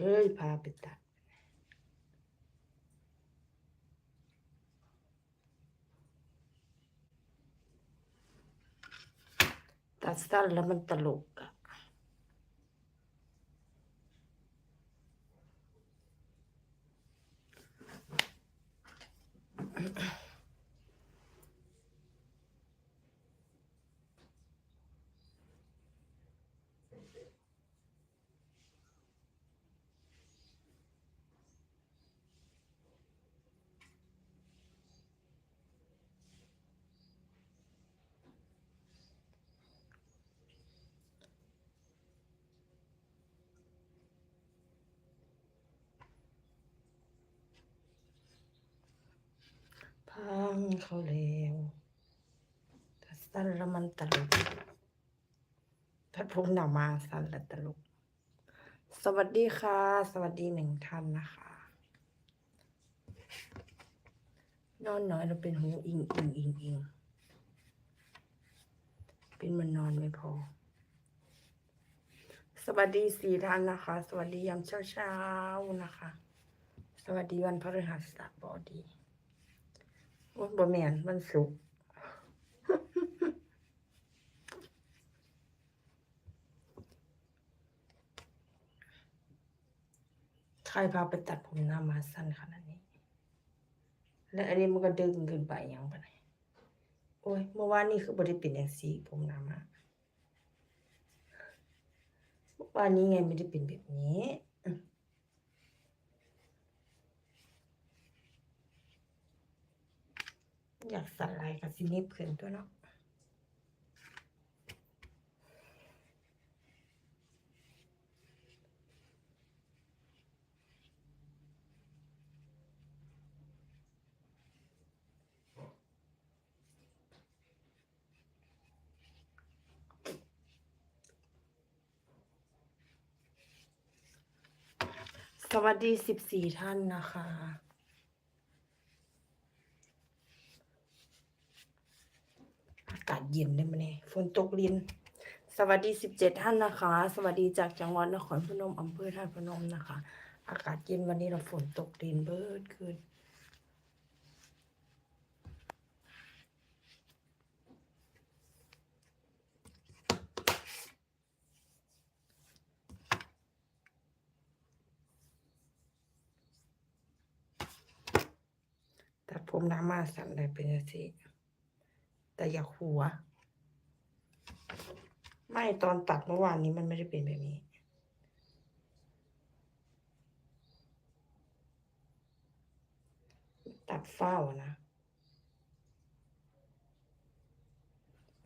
เอ้ยพาไปตัด ตัดสั้นแล้วมันตลกอะ พังเขาแล้วตัดสั้นแล้วมันตลกถ้าผมหนามาสั้นแล้วตลก สวัสดีค่ะ สวัสดีหนึ่งท่านนะคะ นอนน้อยเราเป็นหูอิงอิงอิงอิงเป็นมันนอนไม่พอ สวัสดีสี่ท่านนะคะ สวัสดียามเช้าเช้าๆนะคะ สวัสดีวันพฤหัสบดี วันบ่แมนวันศุกใครพาไปตัดผมหน้ามาสั้นขนาดนี้ และอันนี้มันก็ดึงเกินไปอย่างปะเนี่ยโอ้ย เมื่อวานนี้คือบริเป็นอย่างสีผมหน้ามาเมื่อวานนี้ไงไม่ได้เป็นแบบนี้อืมอยาก สันลายกับซินิบขึ้นตัวเนาะสวัสดีสิบสี่ท่านนะคะ อากาศเย็นได้ไหมเนี่ยฝนตกลิน สวัสดีสิบเจ็ดท่านนะคะ สวัสดีจากจังหวัดนครพนมอำเภอท่าพนมนะคะ อากาศเย็นวันนี้เราฝนตกลินเบิดขึ้นตัดผมน้ามาสั่นเลยเป็นจังซี่ แต่อย่าหัว ไม่ตอนตัดเมื่อวานนี้มันไม่ได้เป็นแบบนี้ ตัดเฝ้านะ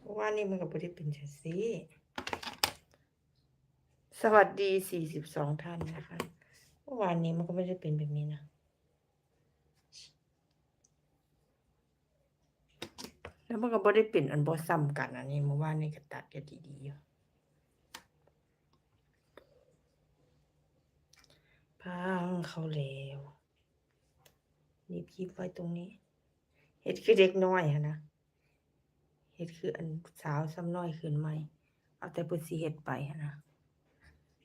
เมื่อวานนี้มันก็ไม่ได้เป็นจังซี่สวัสดีสี่สิบสองท่านนะคะเมื่อวานนี้มันก็ไม่ได้เป็นแบบนี้นะ แล้วมันก็บ่ได้เป็นอันบ่ซ้ำกันอันนี้เมื่อวานนี้ก็ตัดกันดีๆอยู่พังเขาแล้วนี่พีบไว้ตรงนี้เฮ็ดคือเด็กน้อยอะนะเฮ็ดคืออันสาวซ้ำน้อยขึ้นใหมเอาแต่เพิ่นสิเฮ็ดไปอะนะ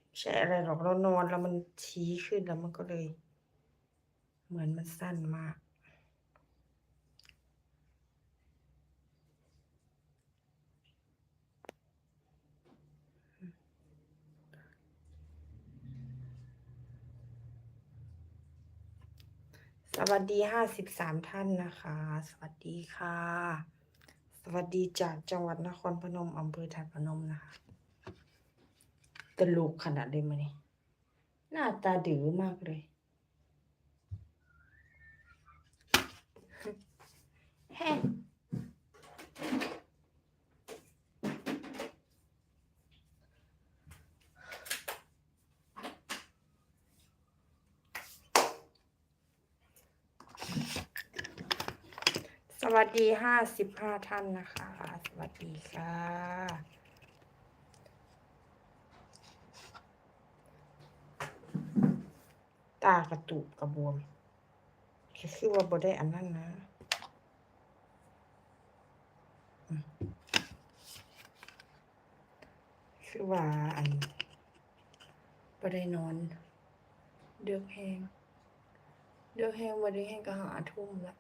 ไม่ใช่อะไรหรอกเรานอนแล้วมันชี้ขึ้นแล้วมันก็เลย เหมือนมันสั้นมาก สวัสดีห้าสิบสามท่านนะคะ สวัสดีค่ะ สวัสดีจากจังหวัดนครพนมอำเภอทัดพนมนะคะตลกขนาดเลยมานี่หน้าตาดื้อมากเลย แฮ ดีห้าสิบห้าท่านนะคะ สวัสดีค่ะ ตากระตุกกระบวมคือว่าบ่ได้อันนั้นนะอืมคือว่าอันบ่ได้นอนเดือกแหงเดือกแหงวันนี้แหงก็หาทุ่มละ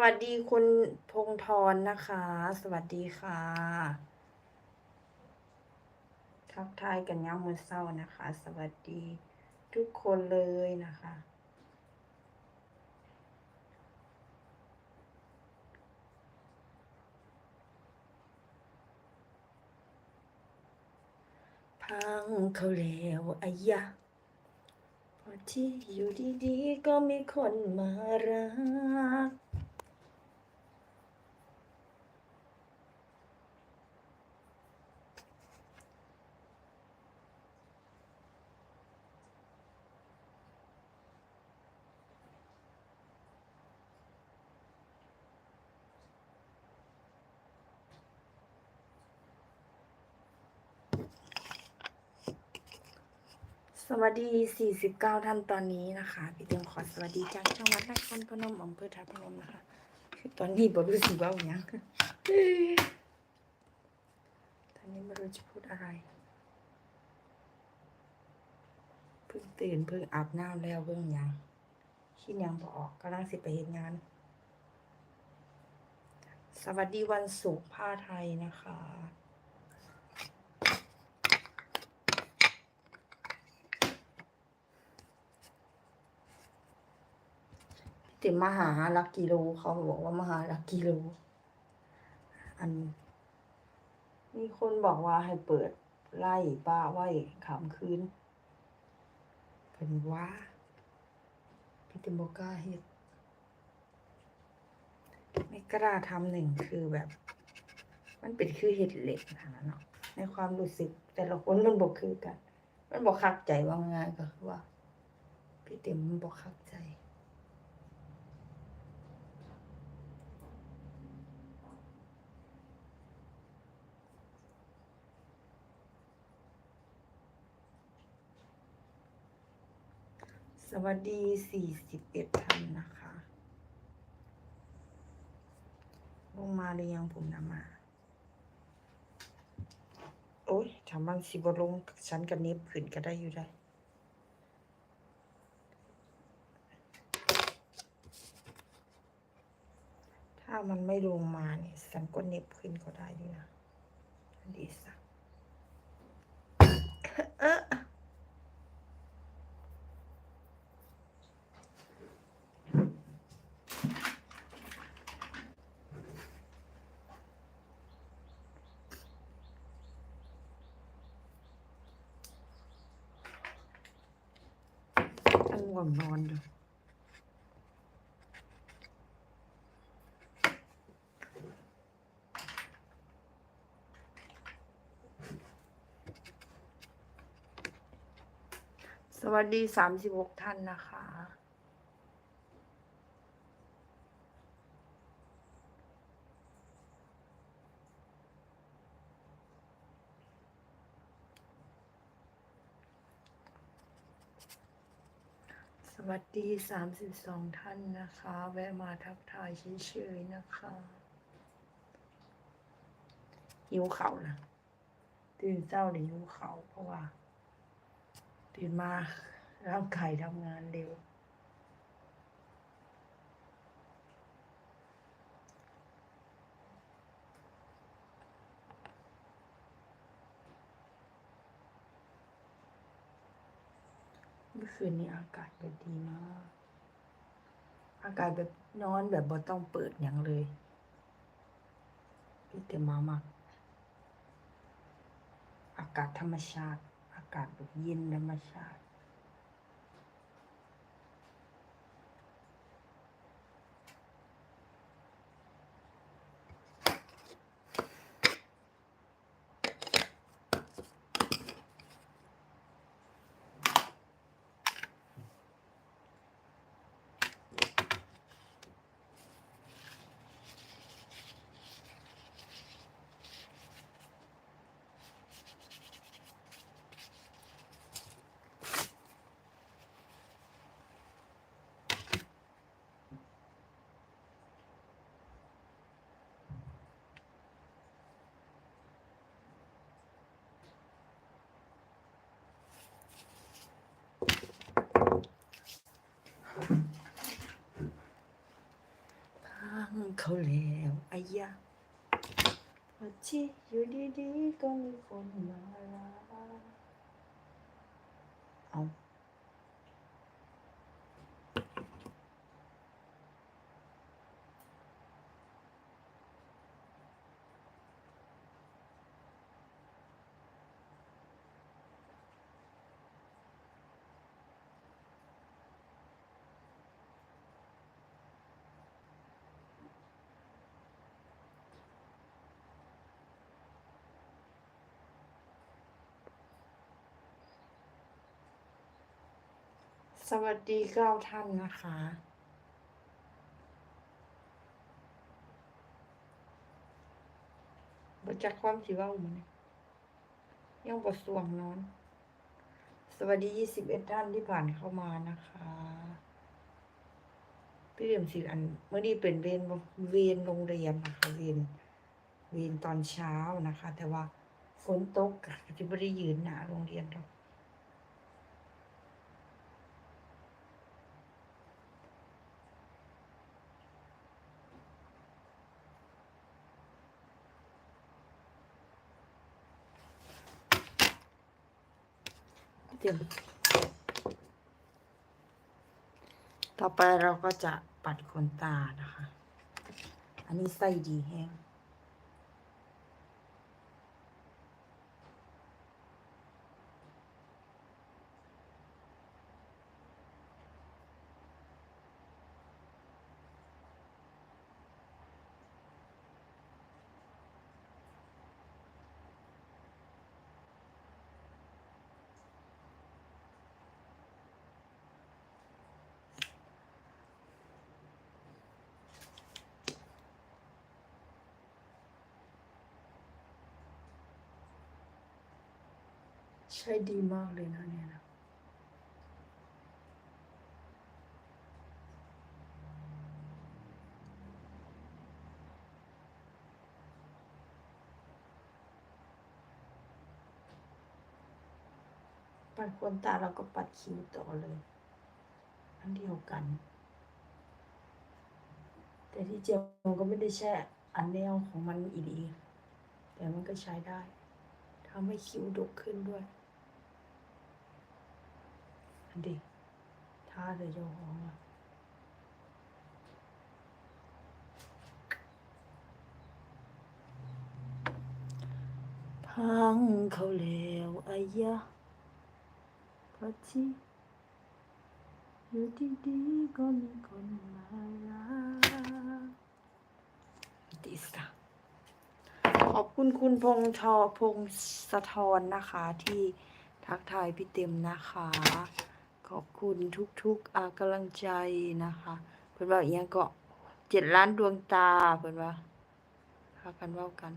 วัสดีคุณพงธรนะคะ สวัสดีค่ะ ทักทายกันย้ำมือเศร้านะคะ สวัสดีทุกคนเลยนะคะ พังเขาแล้วอายะพอที่อยู่ดีๆ ก็มีคนมารัก ส วัสดี 49 ท่านตอนนี้นะคะ พี่เตียงขอสวัสดีจากจังหวัดนครพนมอำเภอท่าพนมนะคะ คือตอนนี้บรู้สึกว่าอย่างตอนนี้ไม่รู้จะพูดอะไร เพิ่งตื่นเพิ่งอาบน้ำแล้วเพิ่งยังคิดยังบออกกำลังสิไปเห็นงาน สวัสดีวันศุกร์ผ้าไทยนะคะ ติมหาลักกิโลเขาบอกว่ามหาลักกิโล อัน มีคนบอกว่าให้เปิดไล่ป้าไว้ขามคืนเป็นว่าพี่ติมบก้าเฮ็ดไม่กล้าทำหนึ่งคือแบบ มันเป็นคือเห็ดเหล็กนะเนาะในความรู้สึก แต่ละคนมันบอกคือกัน มันบอกคักใจว่างายก็คือว่า พี่เต็มมันบอกคักใจ สวัสดี 41ท่านนะคะ ลงมาหรือยังผมนำมา โอ้ยถามบางสิบลงฉันกับเน็บขืนก็ได้อยู่ได้ถ้ามันไม่ลงมาเนี่ยฉันก็เน็บขึ้นก็ได้ด้วยนะดีสัก ง่วงนอนอยู่สวัสดีสามสิบหกท่านนะคะ สวัสดีสามสิบสองท่านนะคะ แวะมาทักทายเฉยๆนะคะหิวเขานะตื่นเจ้าเลยหิวเขาเพราะว่า ตื่นมาร่างกายทำงานเร็ว มื่อคืนนี้อากาศแบบดีมากอากาศแบบนอนแบบบ่ต้องเปิดอย่างเลยพี่เต็มมามาก อากาศธรรมชาติ อากาศแบบเย็นธรรมชาติ ค เขาแล้วอายะพอที่อยู่ดีๆก็มีคนมา สวัสดีเก้าท่านนะคะ บจักความสิว่ามันยังบทสวงนอน สวัสดียี่สิบเอ็ดท่านที่ผ่านเข้ามานะคะ พี่เรียมสิอันเมื่อนี้เป็นเวรเวรโรงเรียนนะคะเวรเวรตอนเช้านะคะ แต่ว่าฝนตกจะไม่ได้ยืนหนาโรงเรียนหรอก เตรียมต่อไปเราก็จะปัดขนตานะคะ อันนี้ไส้ดีแห้ง ใช่ดีมากเลยนะเนี่ยนะปัดขนตาแล้วก็ปัดคิ้วต่อเลยอันเดียวกัน แต่ที่เจียวมันก็ไม่ได้แช่อันแนวของมันอีดี แต่มันก็ใช้ได้ทำให้คิ้วดกขึ้นด้วย อันดีท่าเลยเจ้าของอะพังเขาแล้วอายะพอที่อยู่ดีๆก็มีคนมาลาดีสักขอบคุณคุณพงษ์ทอพงศธรนะคะที่ทักทายพี่เต็มนะคะ ขอบคุณทุกๆกำลังใจนะคะ เพื่อนว่าอย่างก็เจ็ดล้านดวงตาเพื่อนว่าพากันเว่ากัน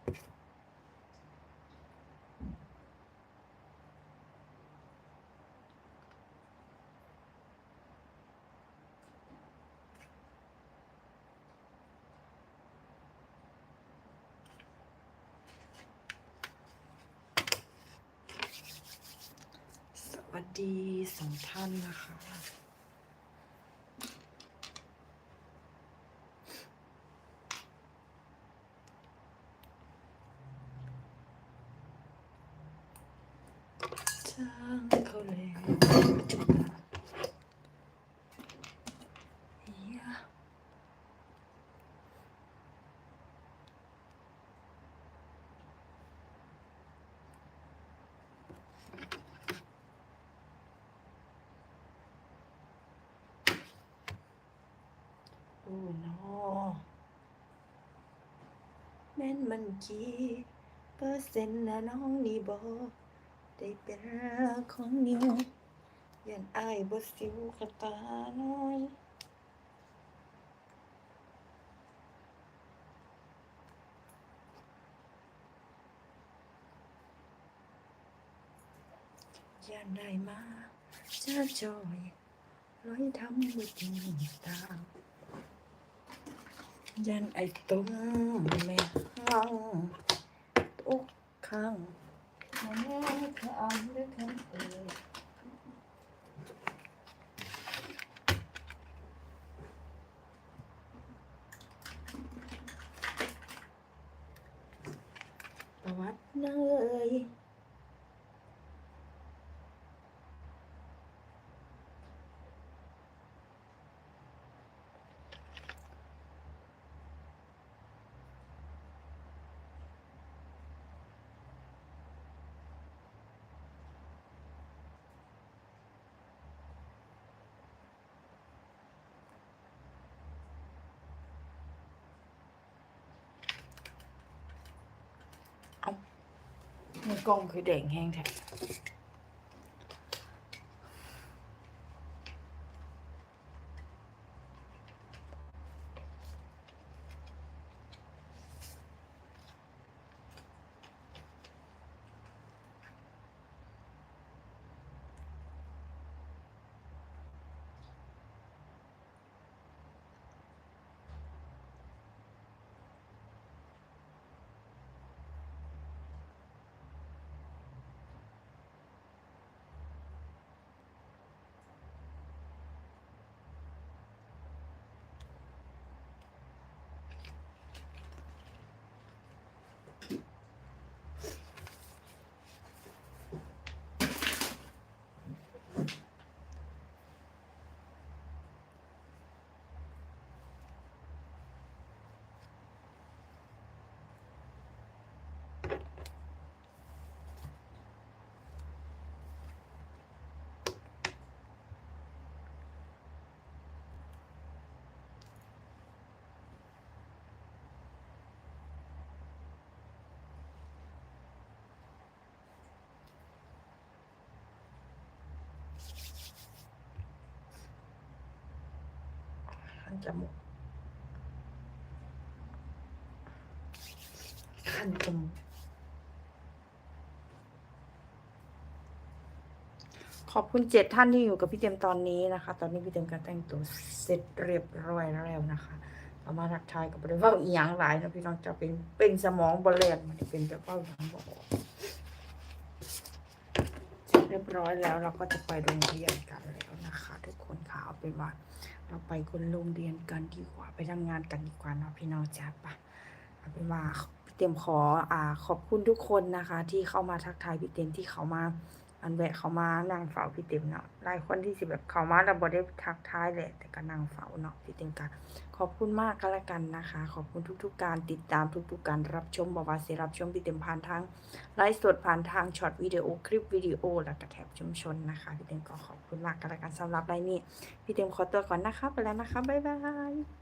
สวัสดีสองท่านนะคะ มันกี่เปอร์เซ็นต์นะน้องนี่บอกได้เป็นของนิวยันอายบสิวกระตาน้อยยันได้มาเจ้าจอยร้อยทำมือจริงตายันไอตุ้มแม่ ห้งทุกครั้งแม่คำด้วยคำเอ่ยประวัติเนย มือกล้องคือแดงแห้งแท้ขัน จมูกขันจมูกขอบคุณเจ็ดท่านที่อยู่กับพี่เต็มตอนนี้นะคะ ตอนนี้พี่เต็มการแต่งตัวเสร็จเรียบร้อยแล้วนะคะเอามาทักทายกับบริวารอีหยังหลายนะพี่น้องจะเป็นเป็นสมองบอลเลนมันเป็นแบบว่าอย่างบอกเสร็จเรียบร้อยแล้วเราก็จะไปโรงเรียนกันแล้วนะคะ ทุกคนค่ะเอาเป็นว่า เราไปคนโรงเรียนกันดีกว่าไปทำงานกันดีกว่าเนาะพี่น้องจ้าปะเอาเป็นว่าพี่เต็มขออ่าขอบคุณทุกคนนะคะ ที่เข้ามาทักทายพี่เต็มที่เขามา อันแวะเขามานั่งเฝ้าพี่เต็มเนาะหลายคนที่สิแบบเขามาแล้วบ่ได้ทักทายแหละ แต่ก็นั่งเฝ้าเนาะพี่เต็มกันขอบคุณมากก็แล้วกันนะคะ ขอบคุณทุก ๆ การติดตามทุก ๆ การรับชมบอกว่าสิรับชมพี่เต็มผ่านทางไลฟ์สดผ่านทางช็อตวิดีโอคลิปวิดีโอแล้วก็แท็บชุมชนนะคะพี่เต็มก็ขอบคุณมากก็แล้วกันสำหรับรายนี้พี่เต็มขอตัวก่อนนะคะไปแล้วนะคะบ๊ายบาย